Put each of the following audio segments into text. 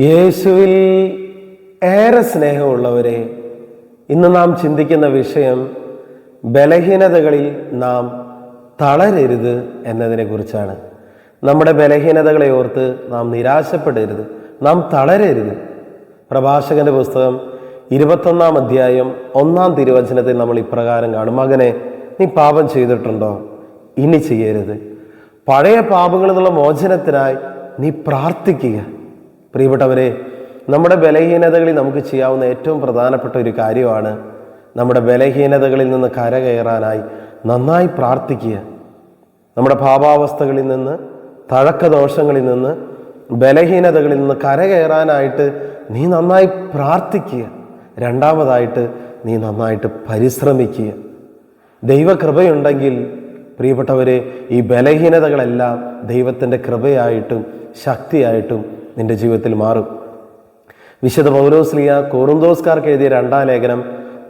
യേശുവിൽ ഏറെ സ്നേഹമുള്ളവരെ ഇന്ന് നാം ചിന്തിക്കുന്ന വിഷയം ബലഹീനതകളിൽ നാം തളരരുത് എന്നതിനെ കുറിച്ചാണ് നമ്മുടെ ബലഹീനതകളെ ഓർത്ത് നാം നിരാശപ്പെടരുത് നാം തളരരുത്. പ്രഭാഷകന്റെ പുസ്തകം ഇരുപത്തൊന്നാം അധ്യായം ഒന്നാം തിരുവചനത്തിൽ നമ്മൾ ഇപ്രകാരം കാണും. മകനെ നീ പാപം ചെയ്തിട്ടുണ്ടോ? ഇനി ചെയ്യരുത്. പഴയ പാപങ്ങളിൽ നിന്നുള്ള മോചനത്തിനായി നീ പ്രാർത്ഥിക്കുക. പ്രിയപ്പെട്ടവരെ നമ്മുടെ ബലഹീനതകളിൽ നമുക്ക് ചെയ്യാവുന്ന ഏറ്റവും പ്രധാനപ്പെട്ട ഒരു കാര്യമാണ് നമ്മുടെ ബലഹീനതകളിൽ നിന്ന് കരകയറാനായി നന്നായി പ്രാർത്ഥിക്കുക. നമ്മുടെ ഭാവാവസ്ഥകളിൽ നിന്ന് തഴക്കദോഷങ്ങളിൽ നിന്ന് ബലഹീനതകളിൽ നിന്ന് കരകയറാനായിട്ട് നീ നന്നായി പ്രാർത്ഥിക്കുക. രണ്ടാമതായിട്ട് നീ നന്നായിട്ട് പരിശ്രമിക്കുക. ദൈവകൃപയുണ്ടെങ്കിൽ പ്രിയപ്പെട്ടവരെ ഈ ബലഹീനതകളെല്ലാം ദൈവത്തിന്റെ കൃപയായിട്ടും ശക്തിയായിട്ടും നിന്റെ ജീവിതത്തിൽ മാറും. വിശുദ്ധ പൗലോസ്ലിയ കോറുന്തോസ്കാർക്ക് എഴുതിയ രണ്ടാം ലേഖനം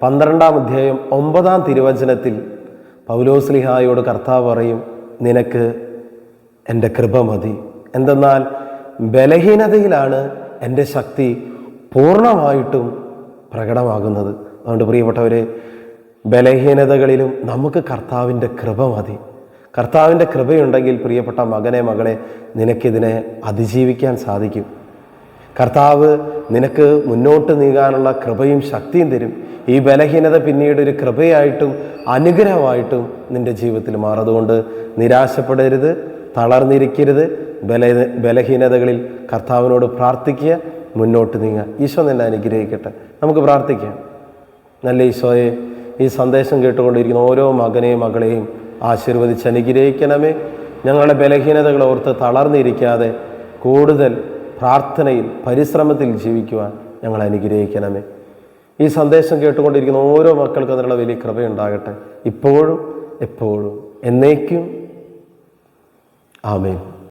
പന്ത്രണ്ടാം അധ്യായം ഒമ്പതാം തിരുവചനത്തിൽ പൗലോസ്ലിഹായോട് കർത്താവ് പറയും നിനക്ക് എന്റെ കൃപ മതി. എന്തെന്നാൽ ബലഹീനതയിലാണ് എന്റെ ശക്തി പൂർണമായിട്ടും പ്രകടമാകുന്നത്. അതുകൊണ്ട് പ്രിയപ്പെട്ടവരെ ബലഹീനതകളിലും നമുക്ക് കർത്താവിന്റെ കൃപ മതി. കർത്താവിന്റെ കൃപയുണ്ടെങ്കിൽ പ്രിയപ്പെട്ട മകനെ മകളെ നിനക്കിതിനെ അതിജീവിക്കാൻ സാധിക്കും. കർത്താവ് നിനക്ക് മുന്നോട്ട് നീങ്ങാനുള്ള കൃപയും ശക്തിയും തരും. ഈ ബലഹീനത പിന്നീട് ഒരു കൃപയായിട്ടും അനുഗ്രഹമായിട്ടും നിന്റെ ജീവിതത്തിൽ മാറതുകൊണ്ട് നിരാശപ്പെടരുത് തളർന്നിരിക്കരുത്. ബല ബലഹീനതകളിൽ കർത്താവിനോട് പ്രാർത്ഥിക്കുക മുന്നോട്ട് നീങ്ങുക. ഈശോ നിന്നെ അനുഗ്രഹിക്കട്ടെ. നമുക്ക് പ്രാർത്ഥിക്കാം. നല്ല ഈശോയെ ഈ സന്ദേശം കേട്ടുകൊണ്ടിരിക്കുന്ന ഓരോ മകനെയും മകളെയും ആശീർവദിച്ച് അനുഗ്രഹിക്കണമേ. ഞങ്ങളുടെ ബലഹീനതകൾ ഓർത്ത് തളർന്നിരിക്കാതെ കൂടുതൽ പ്രാർത്ഥനയിൽ പരിശ്രമത്തിൽ ജീവിക്കുവാൻ ഞങ്ങൾ അനുഗ്രഹിക്കണമേ. ഈ സന്ദേശം കേട്ടുകൊണ്ടിരിക്കുന്ന ഓരോ മക്കൾക്കും അതിനുള്ള വലിയ കൃപയുണ്ടാകട്ടെ. ഇപ്പോഴും എപ്പോഴും എന്നേക്കും. ആമേൻ.